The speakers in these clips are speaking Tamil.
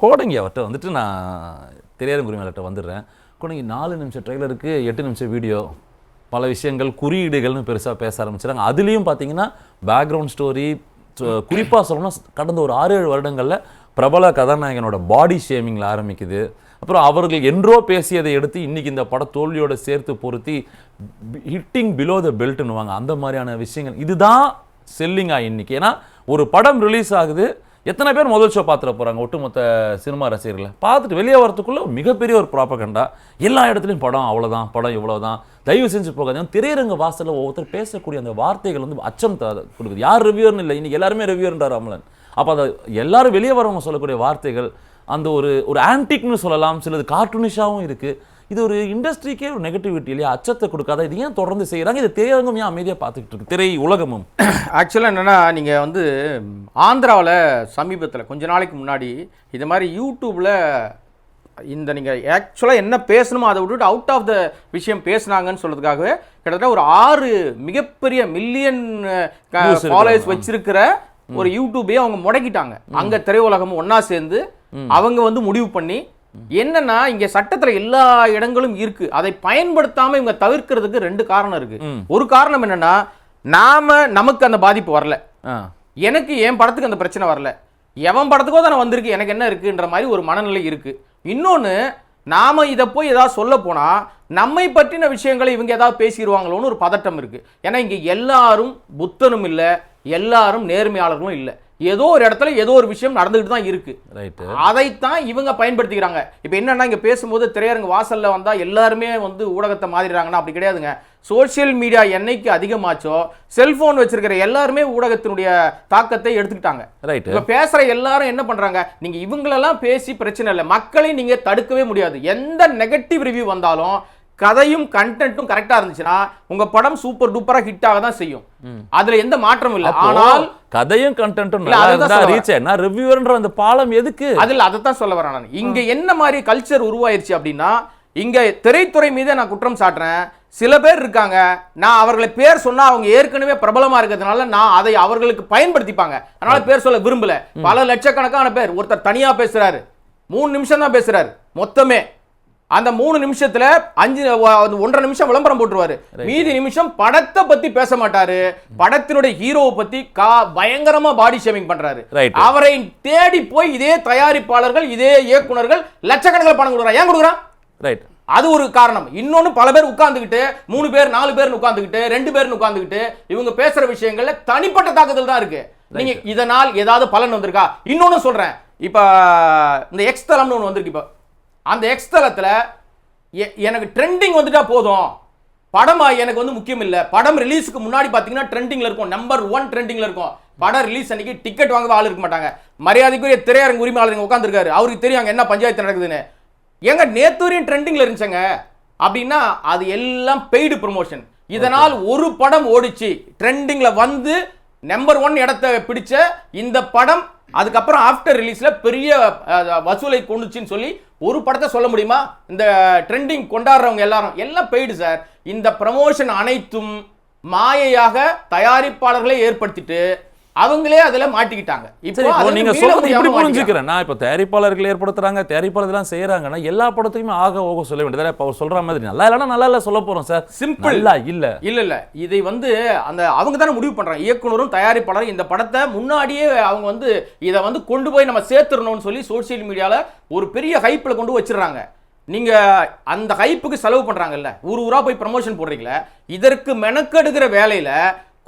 கோடங்கி அவர்கிட்ட வந்துட்டு நான் திரையரங்கு உரிமையாளர்கிட்ட வந்துடுறேன். கோடங்கி நாலு நிமிஷம் ட்ரெய்லருக்கு எட்டு நிமிஷம் வீடியோ பல விஷயங்கள் குறியீடுகள்னு பெருசாக பேச ஆரம்பிச்சிட்டாங்க. அதுலேயும் பார்த்தீங்கன்னா பேக்ரவுண்ட் ஸ்டோரி குறிப்பாக சொல்லணும்னா கடந்த ஒரு ஆறு ஏழு வருடங்களில் பிரபல கதாநாயகனோட பாடி ஷேமிங்கில் ஆரம்பிக்குது. அப்புறம் அவர்கள் என்றோ பேசியதை எடுத்து இன்றைக்கி இந்த பட தோல்வியோட சேர்த்து பொருத்தி ஹிட்டிங் பிலோ த பெல்ட்னுவாங்க அந்த மாதிரியான விஷயங்கள். இதுதான் செல்லிங்காக இன்றைக்கி ஏன்னா ஒரு படம் ரிலீஸ் ஆகுது எத்தனை பேர் முதல் ஷோ பார்த்துட போகிறாங்க ஒட்டுமொத்த சினிமா ரசிகர்களை? பார்த்துட்டு வெளியே வரத்துக்குள்ளே மிகப்பெரிய ஒரு ப்ராப்பகண்டா எல்லா இடத்துலையும் படம் அவ்வளோதான் படம் இவ்வளோதான் தயவு செஞ்சு போகாதீங்க. திரையரங்க வாசலில் ஒவ்வொருத்தர் பேசக்கூடிய அந்த வார்த்தைகள் வந்து அச்சம் த- கொடுக்குது. யார் ரிவ்யூர்னு இல்லை. இன்றைக்கி எல்லாருமே ரிவ்யூர்ன்றார் அமலன். அப்போ அதை எல்லாரும் வெளியே வரவங்க சொல்லக்கூடிய வார்த்தைகள் அந்த ஒரு ஒரு ஆன்டிக்னு சொல்லலாம். சிலது கார்ட்டூனிஷாகவும் இருக்குது இது ஒரு இண்டஸ்ட்ரிக்கே ஒரு நெகட்டிவிட்டி இல்லையா? அச்சத்தை கொடுக்காத இது ஏன் தொடர்ந்து செய்யறாங்க இது திரையரங்கம் ஏன் அமைதியாக பார்த்துக்கிட்டு இருக்கு? திரை உலகமும் ஆக்சுவலாக என்னென்னா நீங்கள் வந்து ஆந்திராவில் சமீபத்தில் கொஞ்ச நாளைக்கு முன்னாடி இது மாதிரி யூடியூப்பில் இந்த நீங்கள் ஆக்சுவலாக என்ன பேசணுமோ அதை விட்டுட்டு அவுட் ஆஃப் த விஷயம் பேசுனாங்கன்னு சொல்றதுக்காகவே கிட்டத்தட்ட ஒரு ஆறு மிகப்பெரிய மில்லியன் ஃபாலோவர்ஸ். வச்சிருக்கிற ஒரு யூடியூபையே அவங்க முடக்கிட்டாங்க. அங்க திரையுலகம் ஒண்ணா சேர்ந்து அவங்க வந்து முடிவு பண்ணி என்னன்னா இங்க சட்டத்துல எல்லா இடங்களும் இருக்கு. அதை பயன்படுத்தாம இவங்க தவிர்க்கிறதுக்கு ரெண்டு காரணம் இருக்கு. ஒரு காரணம் என்னன்னா நாம நமக்கு அந்த பாதிப்பு வரல. எனக்கு என் படத்துக்கு அந்த பிரச்சனை வரல. எவன் படத்துக்கோ தானே வந்திருக்கு எனக்கு என்ன இருக்குன்ற மாதிரி ஒரு மனநிலை இருக்கு. இன்னொன்னு நாம இதை போய் ஏதாவது சொல்ல போனா நம்மை பற்றின விஷயங்களை இவங்க ஏதாவது பேசிடுவாங்களோன்னு ஒரு பதட்டம் இருக்கு. ஏன்னா இங்க எல்லாரும் புத்தனும் இல்ல எல்லாரும் நேர்மையாளர்களும் இல்ல. ஏதோ ஒரு இடத்துல ஏதோ ஒரு விஷயம் நடந்துகிட்டு தான் இருக்கு. அதைத்தான் இவங்க பயன்படுத்திக்கிறாங்க. இப்போ என்னன்னா இங்க பேசும்போது திரையரங்கு வாசல்ல வந்தா எல்லாருமே வந்து ஊடகத்தை மாதிரிறாங்கன்னா அப்படி கிடையாதுங்க. சோஷியல் மீடியா என்னைக்கு அதிகமாச்சோ செல்போன் வச்சிருக்கிற எல்லாருமே ஊடகத்தினுடைய தாக்கத்தை எடுத்துக்கிட்டாங்க. இப்ப பேசுற எல்லாரும் என்ன பண்றாங்க? நீங்க இவங்களெல்லாம் பேசி பிரச்சனை இல்லை. மக்களை நீங்க தடுக்கவே முடியாது. எந்த நெகட்டிவ் ரிவ்யூ வந்தாலும் கதையும் கண்டென்ட்டும் கரெக்டா இருந்துச்சுன்னா உங்க படம் சூப்பர் டூப்பரா ஹிட் ஆக தான் செய்யும். அதுல எந்த மாற்றமும் இல்லை. ஆனால் கதையும் கண்டென்ட்டும் நல்லா இருந்தா ரீச் ஆயினா ரிவ்யூவர்ன்ற அந்த பாலம் எதுக்கு? அதுல அதைத்தான் சொல்ல வரேன் நான். இங்க என்ன மாதிரி கல்ச்சர் உருவாயிருச்சு அப்படின்னா இங்க திரைத்துறை மீது நான் குற்றம் சாட்டுறேன். சில பேர் இருக்காங்க. நான் அவர்களை பேர் சொன்னா அவங்க ஏற்கனவே பிரபலமா இருக்கிறதுனால நான் அதை அவர்களுக்கு பயன்படுத்திப்பாங்க. அதனால பேர் சொல்ல விரும்பல. பல லட்சக்கணக்கான பேர். ஒருத்தர் தனியா பேசுறாரு. மூணு நிமிஷம் தான் பேசுறாரு. மொத்தமே. அந்த மூணு நிமிஷத்துல அஞ்சு ஒன்றரை நிமிஷம் விளம்பரம் போட்டுருவாரு. மீதி நிமிஷம் படத்தை பத்தி பேச மாட்டாரு. படத்தினுடைய ஹீரோவை பத்தி கா பயங்கரமா பாடி ஷேமிங் பண்றாரு. அவரை தேடி போய் இதே தயாரிப்பாளர்கள் இதே இயக்குனர்கள் லட்சக்கணக்கில் பணம் கொடுக்குறான் ஏன் கொடுக்குறான்? ரைட் அது ஒரு காரணம். இன்னொன்னு பல பேர் உட்கார்ந்துகிட்டு மூணு பேர் நாலு பேர் உட்கார்ந்துகிட்டு ரெண்டு பேர் உட்கார்ந்துகிட்டு இவங்க பேசுற விஷயங்கள்ல தனிப்பட்ட தாக்குதல் தான் இருக்கு. நீங்க இதனால் ஏதாவது பலன் வந்திருக்கா? இன்னொன்னு சொல்றேன். இப்ப இந்த எக்ஸ் தளம்னு ஒன்று வந்திருக்கு இப்ப. அந்த எக்ஸ் தளத்துல எ- எனக்கு ட்ரெண்டிங் வந்துட்டா போதும். படம் எனக்கு வந்து முக்கியம் இல்ல. படம் ரிலீஸ்க்கு முன்னாடி பாத்தீங்கன்னா ட்ரெண்டிங்ல இருக்கும். நம்பர் ஒன் ட்ரெண்டிங்ல இருக்கும். படம் ரிலீஸ் அன்னைக்கு டிக்கெட் வாங்க ஆள் இருக்க மாட்டாங்க. மரியாதைக்குரிய திரையரங்கு உரிமையாளர் உட்காந்துருக்காரு அவருக்கு தெரியும் அங்க என்ன பஞ்சாயத்து நடக்குதுன்னு. ஏங்க நேத்து வரையும் ட்ரெண்டிங்ல இருந்துச்சுங்க. அப்படின்னா அது எல்லாம் பெய்டு ப்ரொமோஷன் இதனால் ஒரு படம் ஓடிச்சு. ட்ரெண்டிங்ல வந்து நம்பர் ஒன் இடத்தை பிடிச்ச இந்த படம் அதுக்கப்புறம் ஆஃப்டர் ரிலீஸில் பெரிய வசூலை கொண்டுச்சுன்னு சொல்லி ஒரு படத்தை சொல்ல முடியுமா? இந்த ட்ரெண்டிங் கொண்டாடுறவங்க எல்லாரும் எல்லாம் பெய்டு சார் இந்த ப்ரமோஷன் அனைத்தும் மாயையாக தயாரிப்பாளர்களை ஏற்படுத்திட்டு அவங்களே அதுல மாட்டிக்கிட்டாங்க. இப்போ நீங்க சொல்றது இப்படி. புரிஞ்சுக்கிறேன். நான் இப்போ தயாரிப்பாளர்கள் ஏற்படுத்துறாங்க தயாரிப்பாளர்கள்லாம் செய்யறாங்கன்னா எல்லா படத்துக்குமே ஆக ஓக சொல்ல வேண்டியது இப்போ அவர் சொல்ற மாதிரி நல்லா இல்லைன்னா நல்லா இல்ல சொல்ல போறோம் சார். Simple. நல்லா இல்ல. இல்ல இல்ல. இதை வந்து அந்த அவங்க தானே முடிவு பண்றாங்க. இயக்குனரும் தயாரிப்பாளரும் இந்த படத்தை முன்னாடியே அவங்க வந்து இதை வந்து கொண்டு போய் நம்ம சேர்த்துடணும்னு சொல்லி சோஷியல் மீடியால ஒரு பெரிய ஹைப்ல கொண்டு வச்சிடுறாங்க. நீங்க அந்த ஹைப்புக்கு செலவு பண்றாங்கல்ல. ஊர் ஊரா போய் ப்ரமோஷன் போடுறீங்களே இதற்கு மெனக்கெடுக்கிற வேலையில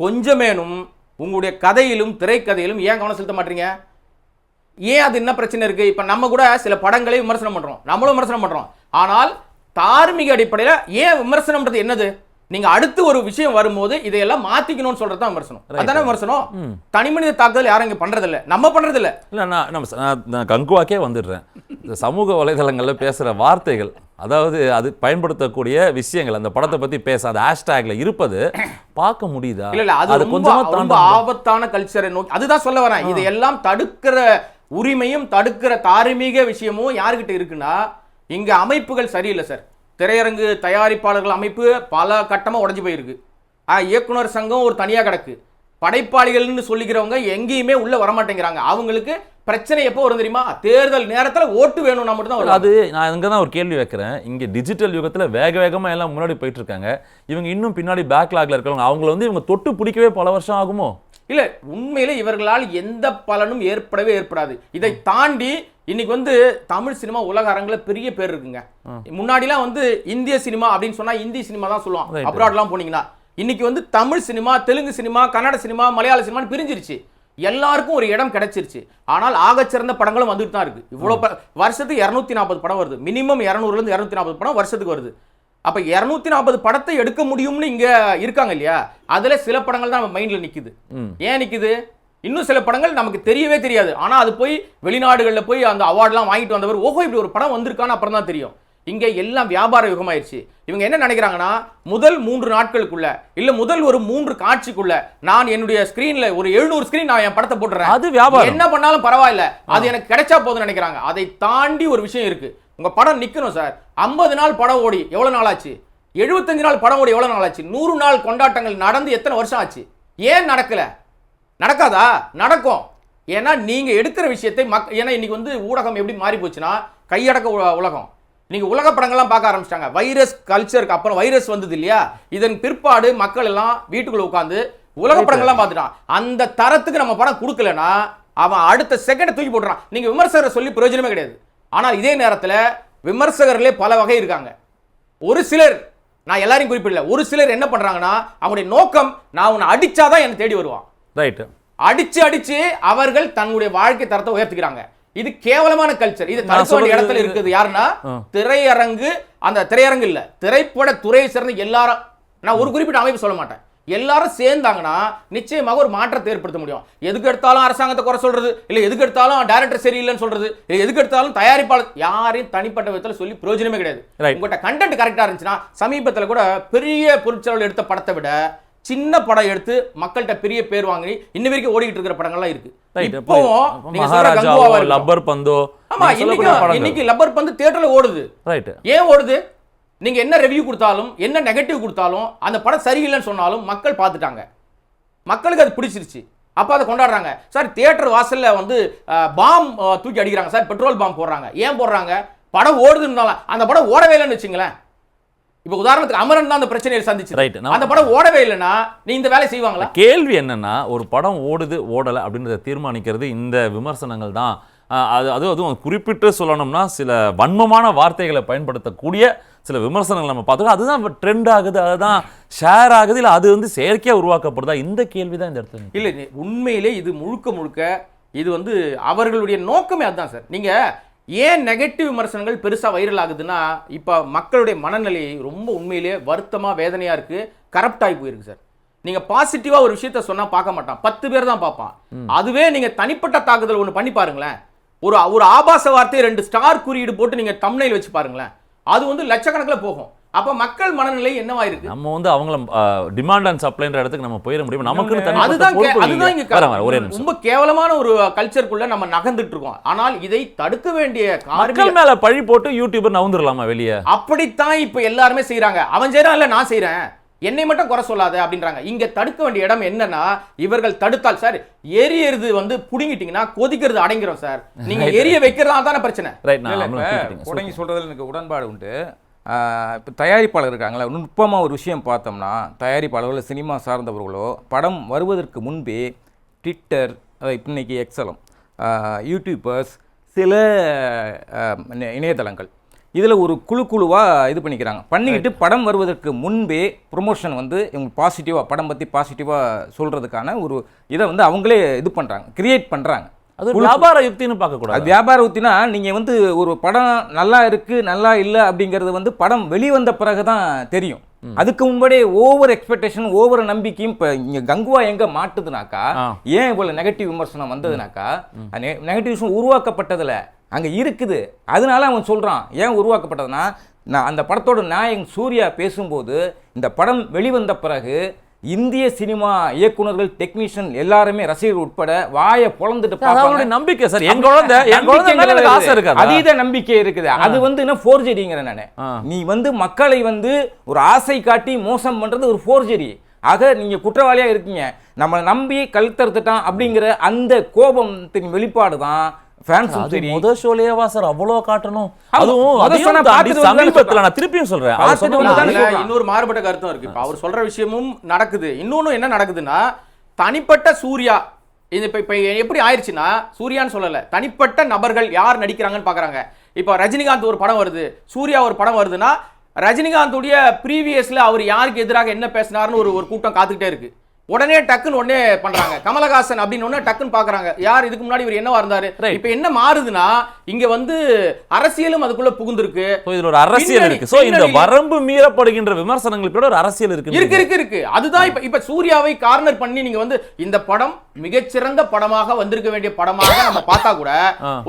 கொஞ்சமேனும் உங்களுடைய கதையிலும் திரைக்கதையிலும் ஏன் கவனம் செலுத்த மாட்டீங்க? ஏன் அது என்ன பிரச்சனை இருக்கு? இப்ப நம்ம கூட சில படங்களை விமர்சனம் பண்றோம். நம்மளும் விமர்சனம் பண்றோம். ஆனால் தார்மீக அடிப்படையில ஏன் விமர்சனம்ன்றது என்னது? நீங்க அடுத்து ஒரு விஷயம் வரும்போது இதையெல்லாம் மாத்திக்கணும்னு சொல்றது தான் விமர்சனம். அதானே விமர்சனம்? தனி மனித தாக்குதல் யாரும் இங்க பண்றது இல்ல நம்ம பண்றது இல்ல நான் நம்ம நான் கங்குவாக்கே வந்துடுறேன். சமூக வலைதளங்கள்ல பேசுற வார்த்தைகள். அதாவது அது பயன்படுத்தக்கூடிய விஷயங்கள் அந்த படத்தை பத்தி பேச அந்த ஹேஷ்டேக்ல இருப்பது பார்க்க முடியுதா? இல்ல இல்ல அது கொஞ்சமா ரொம்ப ஆபத்தான கல்ச்சரை நோக்கி அதுதான் சொல்ல வரேன். இதையெல்லாம் தடுக்கிற உரிமையும் தடுக்கிற தார்மீக விஷயமும் யாருக்கிட்ட இருக்குன்னா இங்க அமைப்புகள் சரியில்லை சார். திரையரங்கு தயாரிப்பாளர்கள் அமைப்பு பல கட்டமா உடைஞ்சு போயிருக்கு. ஆ, இயக்குனர் சங்கம் ஒரு தனியா கிடக்கு. படைப்பாளிகள்னு சொல்லிக்கிறவங்க எங்கேயுமே உள்ள வர மாட்டேங்கிறாங்க அவங்களுக்கு பிரச்சனை எப்போ வரும் தெரியுமா? தேர்தல் நேரத்துல ஓட்டு வேணும்னா மட்டும் அது நான் இங்கே தான் ஒரு கேள்வி வைக்கிறேன். இங்கே டிஜிட்டல் யுகத்தில் வேக வேகமாக எல்லாம் முன்னாடி போயிட்டு இருக்காங்க. இவங்க இன்னும் பின்னாடி பேக்லாக்ல இருக்கிறவங்க அவங்கள வந்து இவங்க தொட்டு பிடிக்கவே பல வருஷம் ஆகுமோ? இல்ல உண்மையிலே இவர்களால் எந்த பலனும் ஏற்படவே ஏற்படாது. இதை தாண்டி இன்னைக்கு வந்து தமிழ் சினிமா உலக அரங்குல பெரிய பேர் இருக்குங்க. முன்னாடிலாம் வந்து இந்திய சினிமா அப்படின்னு சொன்னா இந்தி சினிமா தான் Right. அப்ராட்லாம் போனீங்கன்னா. இன்னைக்கு வந்து Tamil cinema Telugu cinema Kannada cinema Malayalam சினிமான்னு பிரிஞ்சிருச்சு. எல்லாருக்கும் ஒரு இடம் கிடைச்சிருச்சு. ஆனால் ஆகச்சிறந்த படங்களும் வந்துட்டு தான் இருக்கு. இவ்வளவு ப- வருஷத்துக்கு இருநூத்தி நாற்பது படம் வருது. மினிமம் இருநூறுல இருந்து இருநூத்தி நாற்பது படம் வருஷத்துக்கு வருது. அப்ப இருநூத்தி நாற்பது படத்தை எடுக்க முடியும்னு இங்க இருக்காங்க இல்லையா? அதுல சில படங்கள் தான் நம்ம மைண்ட்ல நிக்குது. ம். ஏன் நிக்குது? இன்னும் சில படங்கள் நமக்கு தெரியவே தெரியாது. ஆனா அது போய் வெளிநாடுகள்ல போய் அந்த அவார்ட்லாம் வாங்கிட்டு வந்தவர் ஓஹோ இப்படி ஒரு படம் வந்திருக்கான்னு அப்புறம் தான் தெரியும். இங்க எல்லாம் வியாபார யுகமாயிருச்சு. இவங்க என்ன நினைக்கிறாங்கன்னா முதல் மூன்று நாட்களுக்குள்ள இல்ல முதல் ஒரு மூன்று காட்சிக்குள்ள நான் என்னுடைய ஸ்கிரீன்ல ஒரு எழுநூறு ஸ்கிரீன் நான் என் படத்தை போட்டுறேன். அது வியாபாரம். என்ன பண்ணாலும் பரவாயில்ல. அது எனக்கு கிடைச்சா போதும்னு நினைக்கிறாங்க. அதை தாண்டி ஒரு விஷயம் இருக்கு. உங்க படம் நிக்கணும் சார். 50 நாள் படம் ஓடி எவ்வளவு நாள் ஆச்சு 75 நாள் படம் ஓடி எவ்வளவு நாள் ஆச்சு நூறு நாள் கொண்டாட்டங்கள் நடந்து எத்தனை வருஷம் ஆச்சு? ஏன் நடக்கல? நடக்காதா? நடக்கும். ஏன்னா நீங்க எடுக்கிற விஷயத்தை மக் ஏன்னா இன்னைக்கு வந்து ஊடகம் எப்படி மாறி போச்சுன்னா கையடக்க உல- உலகம். நீங்க உலக படங்கள்லாம் பார்க்க ஆரம்பிச்சிட்டாங்க. வைரஸ் கல்ச்சருக்கு அப்புறம் வைரஸ் வந்தது இல்லையா? இதன் பிற்பாடு மக்கள் எல்லாம் வீட்டுக்குள்ள உட்காந்து உலக படங்கள்லாம் பார்த்துட்டான். அந்த தரத்துக்கு நம்ம படம் கொடுக்கலனா அவன் அடுத்த செகண்ட் தூக்கி போட்டுறான். நீங்க விமர்சகரை சொல்லி பிரயோஜனமே கிடையாது. ஆனால் இதே நேரத்துல விமர்சகர்களே பல வகை இருக்காங்க. ஒரு சிலர் நான் எல்லாரையும் குறிப்பிடல ஒரு சிலர் என்ன பண்றாங்கன்னா அவங்களுடைய நோக்கம் நான் உன்னை அடிச்சாதான் என்னை தேடி வருவான். ரைட்டு அடிச்சு அடிச்சு அவர்கள் தன்னுடைய வாழ்க்கை தரத்தை உயர்த்திக்கிறாங்க. இது கேவலமான கல்ச்சர் இது தடுக்க வேண்டிய இடத்துல இருக்குது. யாருன்னா. திரையரங்கு அந்த திரையரங்கு இல்ல. திரைப்பட துறையை சேர்ந்த எல்லாரும் நான் ஒரு குறிப்பிட்ட அமைப்பு சொல்ல மாட்டேன். எல்லாரும் சேர்ந்தாங்கன்னா நிச்சயமாக ஒரு மாற்றத்தை ஏற்படுத்த முடியும். எதுக்கு எடுத்தாலும் அரசாங்கத்தை குறை சொல்றது? இல்ல எதுக்கு எடுத்தாலும் டைரக்டர் சரியில்லைன்னு சொல்றது? இல்ல எதுக்கு எடுத்தாலும் தயாரிப்பாளர் யாரையும் தனிப்பட்ட விதத்துல சொல்லி பிரயோஜனமே கிடையாது. உங்கள்கிட்ட கண்டென்ட் கரெக்டா இருந்துச்சுன்னா சமீபத்துல கூட பெரிய பொருட்செலவில் எடுத்த படத்தை விட சின்ன படம் எடுத்து மக்கள்கிட்ட பெரிய பேர் வாங்கி இன்ன வரைக்கும் ஓடிக்கிட்டு இருக்கிற படங்கள்லாம் இருக்கு. லப்பர் பந்தோ ஆமா இன்னைக்கு. இன்னைக்கு லப்பர் பந்து தியேட்டர்ல ஓடுது. ஏன் ஓடுது? நீங்க என்ன ரிவ்யூ கொடுத்தாலும் என்ன நெகட்டிவ் கொடுத்தாலும் அந்த படம் சரியில்லைன்னு சொன்னாலும் மக்கள் பார்த்துட்டாங்க. மக்களுக்கு அது பிடிச்சிருச்சு. அப்ப அதை கொண்டாடுறாங்க. சார் தியேட்டர் வாசல்ல வந்து பாம் தூக்கி அடிக்கிறாங்க. சார் பெட்ரோல் பாம் போடுறாங்க. ஏன் போடுறாங்க? படம் ஓடுதுன்னாலும் அந்த படம் ஓடவே இல்லைன்னு வச்சுங்களேன். இப்போ உதாரணத்துக்கு அமரன் தான் அந்த பிரச்சனையை சந்திச்சு. நான் அந்த படம் ஓடவே இல்லைன்னா நீ இந்த வேலையை செய்வாங்களா? கேள்வி என்னன்னா ஒரு படம் ஓடுது ஓடலை அப்படின்றத தீர்மானிக்கிறது இந்த விமர்சனங்கள் தான். அது அது அதுவும் குறிப்பிட்டு சொல்லணும்னா சில வன்மமான வார்த்தைகளை பயன்படுத்தக்கூடிய சில விமர்சனங்கள் நம்ம பார்த்தோம் அதுதான் ட்ரெண்ட் ஆகுது அதுதான் ஷேர் ஆகுது இல்லை அது வந்து செயற்கையாக உருவாக்கப்படுதா? இந்த கேள்வி தான் இந்த இடத்துல. இல்லை உண்மையிலே இது முழுக்க முழுக்க இது வந்து அவர்களுடைய நோக்கமே அதுதான் சார். நீங்க ஏன் நெகட்டிவ் விமர்சனங்கள் பெருசா வைரல் ஆகுதுன்னா இப்போ மக்களுடைய மனநிலை ரொம்ப உண்மையிலேயே வருத்தமா வேதனையா இருக்கு. கரப்ட் ஆகி போயிருக்கு சார் நீங்க பாசிட்டிவா ஒரு விஷயத்த சொன்னா பார்க்க மாட்டான். பத்து பேர் தான் பார்ப்பான். அதுவே நீங்க தனிப்பட்ட தாக்குதல் ஒன்று பண்ணி பாருங்களேன். ஒரு ஒரு ஆபாச வார்த்தையை ரெண்டு ஸ்டார் குறியீடு போட்டு நீங்க தம்னைல் வச்சு பாருங்களேன். அது வந்து லட்சக்கணக்கில் போகும். அப்ப மக்கள் மனநிலை என்னவா இருக்கு நம்ம வந்து அவங்கள டிமாண்ட் அண்ட் சப்ளைன்ற இடத்துக்கு நம்ம போயிட முடியும்? நமக்குன்னு தனிப்பட்ட அதுதான் அதுதான். இங்க ஒரே ரொம்ப கேவலமான ஒரு கல்ச்சருக்குள்ள நம்ம நகர்ந்துட்டு இருக்கோம். ஆனால் இதை தடுக்க வேண்டிய மக்கள் மேல பழி போட்டு யூடியூபர் நவுந்துடலாமா வெளியே? அப்படித்தான் இப்ப எல்லாருமே செய்றாங்க. அவன் செய்யறான் இல்ல நான் செய்றேன்? என்னை மட்டும் குறை சொல்லாத அப்படின்றாங்க. இங்க தடுக்க வேண்டிய இடம் என்னன்னா இவர்கள் தடுத்தால் சார் எரியறது வந்து புடுங்கிட்டீங்கன்னா கொதிக்கிறது அடங்கிரும் சார். நீங்க எரிய வைக்கிறதா தானே பிரச்சனை. உடங்கி சொல்றதுல எனக்கு உடன்பாடு உண்டு. இப்போ தயாரிப்பாளர் இருக்காங்களா நுட்பமாக ஒரு விஷயம் பார்த்தோம்னா தயாரிப்பாளர்களோ சினிமா சார்ந்தவர்களோ படம் வருவதற்கு முன்பே ட்விட்டர் அதை இன்னைக்கு எக்ஸலம் யூடியூபர்ஸ் சில இணையதளங்கள் இதில் ஒரு குழு குழுவாக இது பண்ணிக்கிறாங்க. பண்ணிக்கிட்டு படம் வருவதற்கு முன்பே ப்ரொமோஷன் வந்து இவங்க பாசிட்டிவாக படம் பற்றி பாசிட்டிவாக சொல்கிறதுக்கான ஒரு இதை வந்து அவங்களே இது பண்ணுறாங்க கிரியேட் பண்ணுறாங்க அது ஒரு வியாபார யுக்தின்னு பார்க்க அது கூடாது வியாபார உத்தினா நீங்கள் வந்து ஒரு படம் நல்லா இருக்கு நல்லா இல்லை அப்படிங்கிறது வந்து படம் வெளிவந்த பிறகு தான் தெரியும். அதுக்கு முன்னாடியே ஓவர் எக்ஸ்பெக்டேஷன் ஓவர் நம்பிக்கையும் இப்போ இங்கே கங்குவா எங்கே மாட்டுதுனாக்கா. ஏன் இவ்வளோ நெகட்டிவ் விமர்சனம் வந்ததுனாக்கா நெகட்டிவ்ஸும் உருவாக்கப்பட்டதில் அங்கே இருக்குது. அதனால அவன் சொல்கிறான் ஏன் உருவாக்கப்பட்டதுன்னா நான் அந்த படத்தோட நாயகன் சூர்யா பேசும்போது இந்த படம் வெளிவந்த பிறகு இந்திய சினிமா இயக்குனர்கள் டெக்னீஷியன் எல்லாருமே ரசிகர்கள் உட்பட வாயை பார்ப்பாங்க. அவருடைய நம்பிக்கை சார். என் குழந்தை என் குழந்தை ஆசை இருக்காது? அதீத நம்பிக்கை இருக்குது. அது வந்து என்ன ஃபோர்ஜரிங்கிற நானு. நீ வந்து மக்களை வந்து ஒரு ஆசை காட்டி மோசம் பண்றது ஒரு ஃபோர்ஜரி ஆக நீங்க குற்றவாளியா இருக்கீங்க. நம்மளை நம்பி கழுத்தறுத்துட்டான் அப்படிங்கிற அந்த கோபத்தின் வெளிப்பாடு தான் ஃபேன்ஸும் சரி. முத ஷோலேயேவா சார் அவ்வளவு காட்டணும். அதுவும் அதையும் தாண்டி சமீபத்துல நான் திருப்பியும் சொல்றேன். இன்னொரு மாறுபட்ட கருத்தும் இருக்கு. இப்ப அவர் சொல்ற விஷயமும் நடக்குது. இன்னொன்னு என்ன நடக்குதுன்னா தனிப்பட்ட சூர்யா இது இப்ப இப்ப எப்படி ஆயிடுச்சுன்னா சூர்யான்னு சொல்லல. தனிப்பட்ட நபர்கள் யார் நடிக்கிறாங்கன்னு பாக்குறாங்க. இப்போ ரஜினிகாந்த் ஒரு படம் வருது. சூர்யா ஒரு படம் வருதுன்னா ரஜினிகாந்துடைய ப்ரீவியஸ்ல அவர் யாருக்கு எதிராக என்ன பேசினாருன்னு ஒரு ஒரு கூட்டம் காத்துக்கிட்டே இருக்கு. உடனே டக்குன்னு உடனே பண்றாங்க கமலஹாசன் அப்படின்னு உடனே டக்குன்னு பாக்குறாங்க யார் இதுக்கு முன்னாடி இவர் என்னவா இருந்தாரு. இப்ப என்ன மாறுதுன்னா இங்க வந்து அரசியலும் அதுக்குள்ள புகுந்திருக்கு இதுல ஒரு அரசியல் இருக்கு சோ இந்த வரம்பு மீறப்படுகின்ற விமர்சனங்களுக்கு ஒரு அரசியல் இருக்கு இருக்கு இருக்கு இருக்கு அதுதான் இப்ப இப்ப சூர்யாவை கார்னர் பண்ணி நீங்க வந்து இந்த படம் மிகச்சிறந்த படமாக வந்திருக்க வேண்டிய படமாக நம்ம பார்த்தா கூட.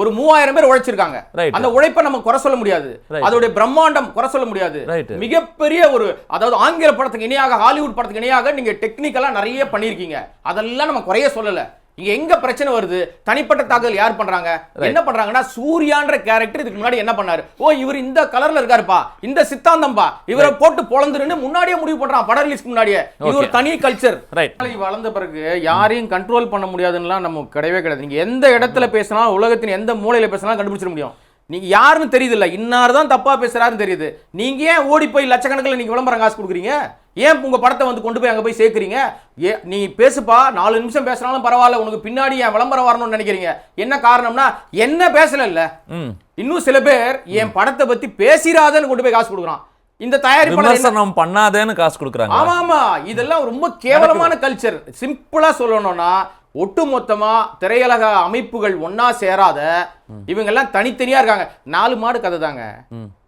ஒரு மூவாயிரம் பேர் உழைச்சிருக்காங்க. அந்த உழைப்பை நம்ம குறை சொல்ல முடியாது. அதோடைய பிரம்மாண்டம் குறை சொல்ல முடியாது. மிகப்பெரிய ஒரு அதாவது ஆங்கில படத்துக்கு இணையாக ஹாலிவுட் படத்துக்கு இணையாக நீங்க டெக்னிக்கலா நிறைய பண்ணிருக்கீங்க அதெல்லாம் நம்ம குறைய சொல்லல. இங்க எங்க பிரச்சனை வருது? தனிப்பட்ட தாக்குதல் யார் பண்றாங்க? என்ன பண்றாங்கன்னா சூர்யான்ற கேரக்டர் இதுக்கு முன்னாடி என்ன பண்ணாரு? ஓ இவர் இந்த கலர்ல இருக்காருப்பா. இந்த சித்தாந்தம்பா. இவரை போட்டு பொழந்துருன்னு முன்னாடியே முடிவு பண்றான் படம் ரிலீஸ்க்கு முன்னாடியே. இது ஒரு. தனி கல்ச்சர் வளர்ந்த பிறகு யாரையும் கண்ட்ரோல் பண்ண முடியாதுன்னுலாம் நம்ம கிடையவே கிடையாது. நீங்க எந்த இடத்துல பேசினாலும் உலகத்தின் எந்த மூலையில பேசினாலும் கண்டுபிடிச்சிட முடியும். நீங்க யாருன்னு தெரியுது இல்ல இன்னார் தான் தப்பா பேசுறாருன்னு தெரியுது. நீங்க ஏன் ஓடி போய் லட்சக்கணக்கில் நீங்க விளம்பரம் காசு கொடுக்குறீங்க? ஏன் உங்க படத்தை வந்து கொண்டு போய் அங்க போய் சேர்க்குறீங்க? ஏ நீ பேசுப்பா. நாலு நிமிஷம் பேசினாலும் பரவாயில்ல. உனக்கு பின்னாடி ஏன் விளம்பரம் வரணும்னு நினைக்கிறீங்க. என்ன காரணம்னா என்ன பேசல இன்னும் சில பேர் என் படத்தை பத்தி பேசிராதன்னு கொண்டு போய் காசு கொடுக்குறான். இந்த தயாரிப்பாளர் பண்ணாதேன்னு காசு கொடுக்குறாங்க. ஆமா ஆமா. இதெல்லாம் ரொம்ப கேவலமான கல்ச்சர் சிம்பிளா சொல்லணும்னா ஒட்டுமொத்தமா திரையுலக அமைப்புகள் ஒண்ணா சேராத இவங்க எல்லாம் தனித்தனியா இருக்காங்க. நாலு மாடு கதை தாங்க.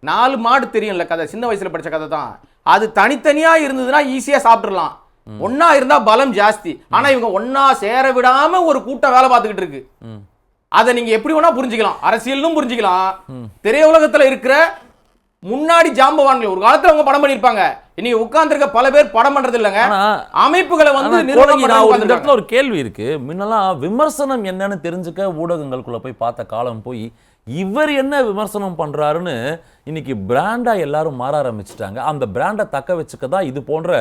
நாலு மாடு தெரியும்ல கதை. சின்ன வயசுல படிச்ச கதை தான். அது தனித்தனியா இருந்ததுன்னா ஈஸியா சாப்பிட்டுறலாம். ஒண்ணா இருந்தா பலம் ஜாஸ்தி. ஆனா இவங்க ஒண்ணா சேர விடாம ஒரு கூட்டம் வேலை பார்த்துக்கிட்டு இருக்கு. அதை நீங்க எப்படி வேணா புரிஞ்சுக்கலாம். அரசியலும் புரிஞ்சுக்கலாம். திரையுலகத்துல இருக்கிற முன்னாடி ஜாம்பவான்கள் ஒரு காலத்துல அவங்க படம் பண்ணிருப்பாங்க இன்னைக்கு உட்கார்ந்திருக்க பல பேர் படம் பண்றது இல்லைங்க. அமைப்புகளை வந்து நான். இடத்துல ஒரு கேள்வி இருக்கு. முன்னெல்லாம் விமர்சனம் என்னன்னு தெரிஞ்சுக்க ஊடகங்களுக்குள்ள போய் பார்த்த காலம் போய் இவர் என்ன விமர்சனம் பண்றாருன்னு இன்னைக்கு பிராண்டா எல்லாரும் மாற ஆரம்பிச்சிட்டாங்க. அந்த பிராண்டை தக்க வச்சுக்க தான் இது போன்ற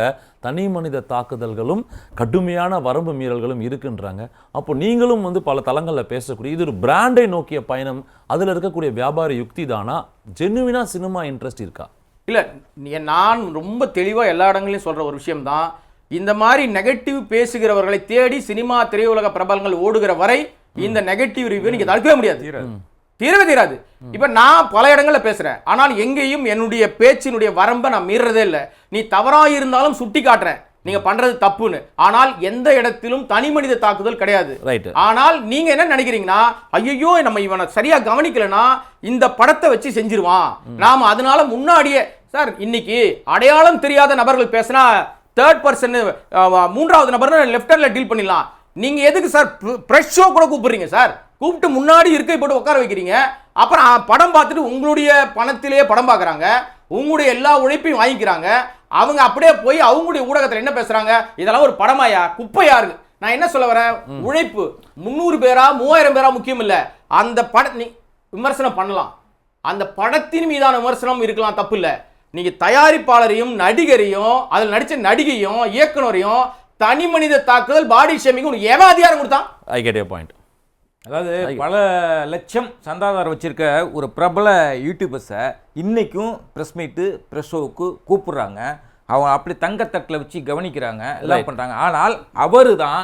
தனி மனித தாக்குதல்களும் கடுமையான வரம்பு மீறல்களும் இருக்குன்றாங்க. அப்போ நீங்களும் வந்து பல தளங்களில் பேசக்கூடிய இது ஒரு பிராண்டை நோக்கிய பயணம். அதுல இருக்கக்கூடிய வியாபார யுக்தி தானா? ஜென்னுவினா சினிமா இன்ட்ரெஸ்ட் இருக்கா? இல்ல நான் ரொம்ப தெளிவா எல்லா இடங்களையும் சொல்ற ஒரு விஷயம் தான் இந்த மாதிரி நெகட்டிவ் பேசுகிறவர்களை தேடி சினிமா திரையுலக பிரபலங்கள் ஓடுகிற வரை இந்த நெகட்டிவ் ரிவ்யூ நீங்க தடுக்கவே முடியாது. தீரவே தீராது. இப்ப நான் பல இடங்கள்ல பேசுறேன். ஆனால் எங்கேயும் என்னுடைய பேச்சினுடைய வரம்பை நான் மீறதே இல்லை. நீ தவறா இருந்தாலும் சுட்டி காட்டுறேன். நீங்க பண்றது தப்புன்னு. ஆனால் எந்த இடத்திலும் தனி மனித தாக்குதல் கிடையாது. ஆனால் நீங்க என்ன நினைக்கிறீங்கன்னா ஐயோ நம்ம இவனை சரியா கவனிக்கலனா இந்த படத்தை வச்சு செஞ்சிருவான். நாம அதனால முன்னாடியே சார் இன்னைக்கு அடையாளம் தெரியாத நபர்கள் பேசினா தேர்ட் பர்சன் மூன்றாவது நபர் லெஃப்ட் ஹேண்ட்ல டீல் பண்ணிடலாம். நீங்க எதுக்கு சார் பிரஷ் ஷோ கூட கூப்பிடுறீங்க சார்? கூப்பிட்டு முன்னாடி இருக்கை போட்டு உட்கார வைக்கிறீங்க. அப்புறம் படம் பார்த்துட்டு உங்களுடைய பணத்திலேயே படம் பார்க்கறாங்க. உங்களுடைய எல்லா உழைப்பையும் வாங்கிக்கிறாங்க. அவங்க அப்படியே போய் அவங்களுடைய ஊடகத்துல என்ன பேசுறாங்க? இதெல்லாம் ஒரு படமாயா? குப்பையா இருக்கு. நான் என்ன சொல்ல வரேன்? உழைப்பு. முந்நூறு பேரா மூவாயிரம் பேரா முக்கியம் இல்ல. அந்த பட விமர்சனம் பண்ணலாம். அந்த படத்தின் மீதான விமர்சனம் இருக்கலாம் தப்பு இல்ல. நீங்க தயாரிப்பாளரையும் நடிகரையும் அதில் நடிச்ச நடிகையும் இயக்குனரையும் தனி மனித தாக்குதல் பாடி ஷேமிங் உனக்கு எவன் அதிகாரம் கொடுத்தான்? ஐ கெட் பாயிண்ட் அதாவது பல லட்சம் சந்தாதாரம் வச்சிருக்க ஒரு பிரபல யூடியூபர்ஸை இன்னைக்கும் ப்ரெஸ் மீட்டு ப்ரெஸ் ஷோவுக்கு கூப்பிடுறாங்க. அவங்க அப்படி தங்கத்தட்டில் வச்சு கவனிக்கிறாங்க எல்லாம். பண்றாங்க. ஆனால் அவரு தான்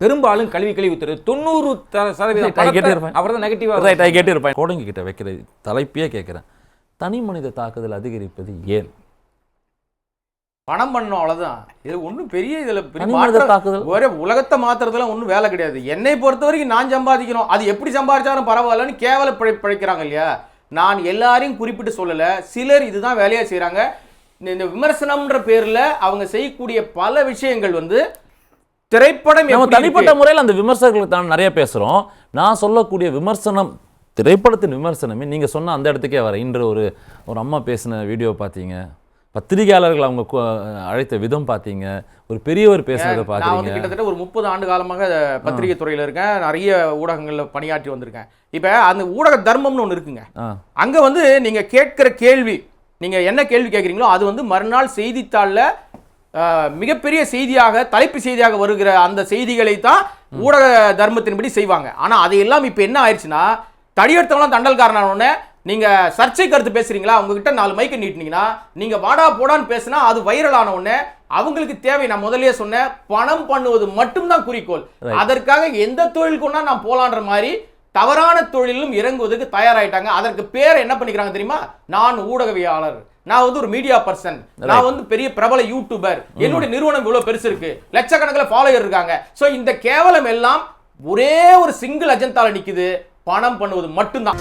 பெரும்பாலும் கல்வி கழிவு தரு தொண்ணூறு சதவீதம். அவர் தான் நெகட்டிவாக ரைட் ஐ கெட் இருப்பேன் கோடங்கி கிட்ட வைக்கிற தலைப்பே கேட்குறேன். தனி மனித தாக்குதல் அதிகரிப்பது ஏன்? பணம் பண்ணோம் அவ்வளவுதான். இது ஒண்ணும் பெரிய இதுல பெரிய தாக்குதல் ஒரே உலகத்தை மாத்துறதுலாம் ஒண்ணும் வேலை கிடையாது. என்னை பொறுத்த வரைக்கும் நான் சம்பாதிக்கணும். அது எப்படி சம்பாதிச்சாலும் பரவாயில்லன்னு கேவல பிழை பிழைக்கிறாங்க இல்லையா? நான் எல்லாரையும் குறிப்பிட்டு சொல்லல. சிலர் இதுதான் வேலையா செய்றாங்க. இந்த- விமர்சனம்ன்ற பேர்ல அவங்க செய்யக்கூடிய பல விஷயங்கள் வந்து திரைப்படம் தனிப்பட்ட? முறையில் அந்த விமர்சகர்களுக்கு தான் நிறைய பேசுறோம். நான் சொல்லக்கூடிய விமர்சனம் திரைப்படத்தின் விமர்சனமே நீங்க சொன்ன அந்த இடத்துக்கே வர. இன்று ஒரு ஒரு அம்மா பேசின வீடியோ பார்த்தீங்க. பத்திரிகையாளர்கள் அவங்க அழைத்த விதம் பார்த்தீங்க. ஒரு பெரியவர் பேசுனதை பார்த்தீங்க கிட்டத்தட்ட ஒரு முப்பது ஆண்டு காலமாக பத்திரிகை துறையில இருக்கேன். நிறைய ஊடகங்கள்ல பணியாற்றி வந்திருக்கேன். இப்ப அந்த ஊடக தர்மம்னு ஒண்ணு இருக்குங்க. அங்க வந்து நீங்க கேட்கிற கேள்வி நீங்க என்ன கேள்வி கேட்குறீங்களோ அது வந்து மறுநாள் செய்தித்தாள்ல மிகப்பெரிய செய்தியாக தலைப்பு செய்தியாக வருகிற அந்த செய்திகளை தான் ஊடக தர்மத்தின்படி செய்வாங்க. ஆனா அதையெல்லாம் இப்போ என்ன ஆயிடுச்சுன்னா தடியெடுத்தவங்களாம் தண்டல்காரனான உடனே நீங்க சர்ச்சை கருத்து பேசுறீங்களா? உங்ககிட்ட நாலு மைக்கு நீட்டினீங்கன்னா நீங்க வாடா போடான்னு பேசினா அது வைரல் ஆன உடனே அவங்களுக்கு தேவை. நான் முதல்லயே சொன்னேன் பணம் பண்ணுவது மட்டும்தான் குறிக்கோள். அதற்காக எந்த தொழில் கொண்டா நான் போலான்ற மாதிரி தவறான தொழிலும் இறங்குவதற்கு தயாராயிட்டாங்க. அதற்கு பேர் என்ன பண்ணிக்கிறாங்க தெரியுமா? நான் ஊடகவியாளர் நான் வந்து ஒரு மீடியா பர்சன் நான் வந்து பெரிய பிரபல யூடியூபர் என்னுடைய நிறுவனம் இவ்வளவு பெருசு இருக்கு. லட்சக்கணக்கில் ஃபாலோயர் இருக்காங்க. சோ இந்த கேவலம் எல்லாம் ஒரே ஒரு சிங்கிள் அஜந்தால நிக்குது. பணம் பண்ணுவது மட்டும்தான்.